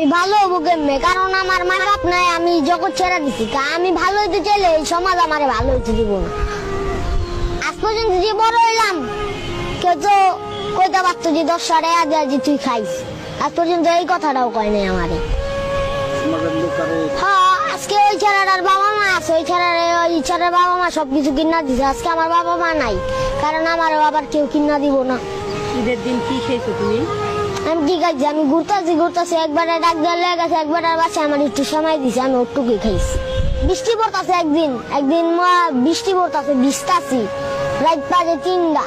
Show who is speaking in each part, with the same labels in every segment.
Speaker 1: আমি ভালো হব কেমনে কারণ আমার মা বাপ নাই আমি জগৎ ছেড়ে দিছি। আমি ভালো হইতে চাইলে এই সমাজ আমারে ভালো হইতে দিব আজ পর্যন্ত যে বড় হইলাম কেউ তো কইতে পারতো যে দশ সাড়ে আজ আজ তুই খাইস। আজ পর্যন্ত এই কথাটাও কয় নাই আমারে। হ্যাঁ আজকে ওই ছেলেটার বাবা মা আছে। ওই ছেলের ওই ছেলের বাবা মা সবকিছু কিনা দিছে। আজকে আমার বাবা মা নাই কারণ আমারও আবার কেউ কিনা দিব না।
Speaker 2: ঈদের দিন কি খেয়েছো তুমি?
Speaker 1: আমি ঠিক আছে আমি ঘুরতেছি ঘুরতেছি একবারে ডাক দেওয়ার লেগে গেছে একবার বাসায় আমার একটু সময় দিছে আমি ওটুকুই খাইছি। বৃষ্টি পড়তাছে একদিন একদিন মা- বৃষ্টি পড়তাছে ভিজতাছি রাত বাজে তিনটা।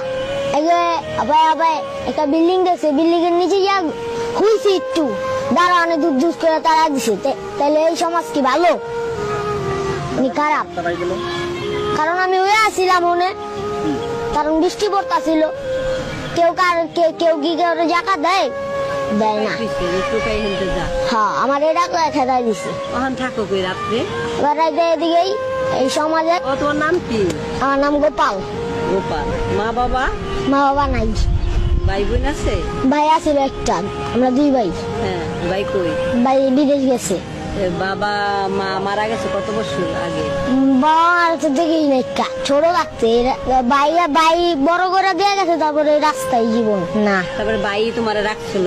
Speaker 1: এগে আবার আবার একটা বিল্ডিং দেখছে বিল্ডিং এর নিচে যা হুইছি একটু। দাঁড়া অনেক দূর দূর করে তারা দিছে। তাহলে এই সমাজ কি ভালো? খারাপ। কারণ আমি ওই আসছিলাম মনে কারণ বৃষ্টি পড়তাছিল। কেউ কার কেউ কি কেউ জাকা দেয়? দেয় না। হ্যাঁ আমার এটা দিছে।
Speaker 2: ওখান থাকো কই রাত্রে।
Speaker 1: এবার রাইতে এদিকেই এই সমাজে।
Speaker 2: ও তোমার নাম কি?
Speaker 1: আমার নাম গোপাল।
Speaker 2: গোপাল। মা বাবা?
Speaker 1: মা বাবা নাই।
Speaker 2: ভাই বোন আছে?
Speaker 1: ভাই আছিল একটা আমরা দুই ভাই।
Speaker 2: হ্যাঁ ভাই কই?
Speaker 1: ভাই বিদেশ গেছে।
Speaker 2: বাবা মা মারা গেছে কত বছর আগে?
Speaker 1: বাবা তো দেখি না ছোট থাকতে। ভাই ভাই বড় করে দেয়া গেছে তারপরে রাস্তায় জীবন। না।
Speaker 2: তারপরে ভাই তোমার রাখছিল?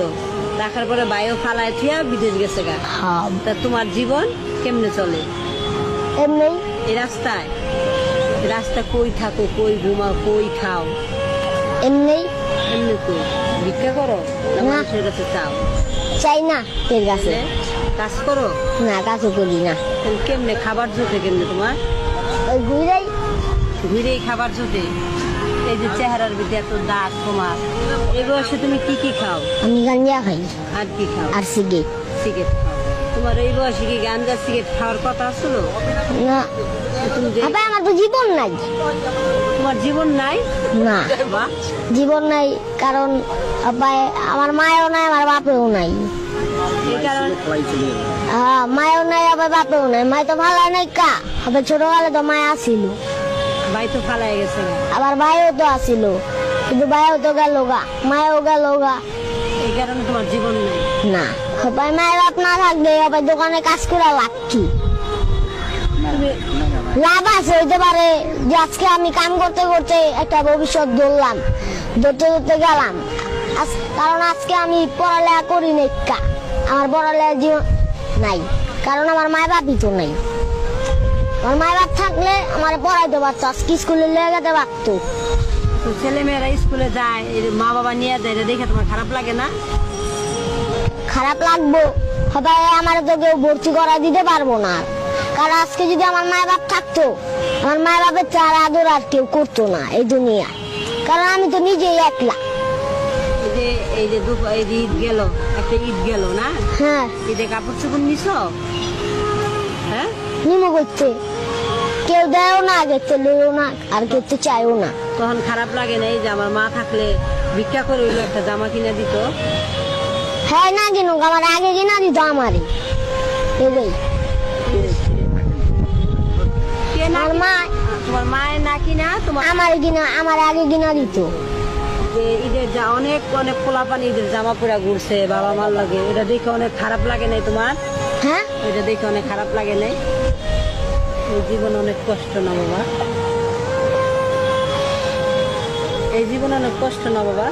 Speaker 2: রাখার পরে ভাইও ফালায় থিয়া বিদেশ গেছে গা।
Speaker 1: হ্যাঁ।
Speaker 2: তা তোমার জীবন কেমনে চলে?
Speaker 1: এমনি।
Speaker 2: এই রাস্তায়? রাস্তা কই থাকো কই ঘুমাও কই খাও?
Speaker 1: এমনি।
Speaker 2: এমনি কই? ভিক্ষা করো না। মানুষের কাছে চাও?
Speaker 1: চাই না এর কাছে।
Speaker 2: কাজ করো?
Speaker 1: না কাজও করি না।
Speaker 2: কেমনে খাবার জোটে কেমনে তোমার?
Speaker 1: ওই ঘুরাই।
Speaker 2: ঘুরেই খাবার জোটে? এই যে চেহারার ভিতরে এত দাঁত তোমার। এই বয়সে তুমি কি কি খাও?
Speaker 1: আমি গাঞ্জা খাই।
Speaker 2: আর কি খাও?
Speaker 1: আর সিগারেট।
Speaker 2: সিগারেট তোমার এই বয়সে কি গাঞ্জা সিগারেট খাওয়ার কথা আসলো?
Speaker 1: না।
Speaker 2: তুমি
Speaker 1: আমার তো জীবন নাই।
Speaker 2: তোমার জীবন নাই?
Speaker 1: না। জীবন নাই কারণ আব্বাই আমার মায়েও নাই আমার বাপেও নাই। হ্যাঁ মায়েও নাই আবার বাপেও নাই। মায় তো ভালো নাই কা আবার ছোটবেলা তো মায় আসিল।
Speaker 2: ভাই তো ফালাই গেছে গা।
Speaker 1: আবার ভাইও তো আসিল কিন্তু ভাইও তো গেল গা মায়েও গেল গা।
Speaker 2: এই কারণে তোমার জীবন নাই।
Speaker 1: না সবাই মায়ের বাপ না থাকলে আবার দোকানে কাজ করে লাভ লাভ আছে হইতে পারে যে আজকে আমি কাম করতে করতে একটা ভবিষ্যৎ ধরলাম ধরতে ধরতে গেলাম। আজ- কারণ আজকে আমি পড়ালেখা করি নাই আমার পড়ালেখা জীবন নাই কারণ আমার মায় বাপই তো নাই। আমার মায় বাপ থাকলে আমার পড়াইতে পারতো আজকে স্কুলে লেগে যেতে পারতো।
Speaker 2: ছেলে মেয়েরা স্কুলে যায় মা বাবা নিয়ে যায় দেখে তোমার খারাপ লাগে না?
Speaker 1: খারাপ লাগবো সবাই আমার তো কেউ ভর্তি করা দিতে পারব না। কারণ আজকে যদি আমার মায় বাপ থাকতো আমার মায় বাপের চার আদর আর কেউ করতো না এই দুনিয়া কারণ আমি তো নিজেই একলা।
Speaker 2: এই যে এই যে ঈদ গেল একটা ঈদ গেল না?
Speaker 1: হ্যাঁ।
Speaker 2: ঈদে কাপড় চোপড় নিছ?
Speaker 1: নিমো করতে। কেউ দেয়ও না আগে লইও না আর কেউ তো চায়ও না।
Speaker 2: তখন খারাপ লাগে না এই যে আমার মা থাকলে ভিক্ষা করে হইল একটা জামা কিনে দিত।
Speaker 1: হ্যাঁ না কিনুক আমার আগে কিনা দিত আমারই এটাই
Speaker 2: কে না
Speaker 1: আমার মা
Speaker 2: তোমার মায়ের না কিনা তোমার
Speaker 1: আমার কিনা আমার আগে কিনা দিত।
Speaker 2: যে ঈদের যা অনেক অনেক পোলাপান ঈদের জামা পরা ঘুরছে বাবা মার লাগে। এটা দেখে অনেক খারাপ লাগে নাই তোমার?
Speaker 1: হ্যাঁ?
Speaker 2: এটা দেখে অনেক খারাপ লাগে নাই? এই জীবন অনেক কষ্ট না বাবা। এই জীবন অনেক কষ্ট না বাবা।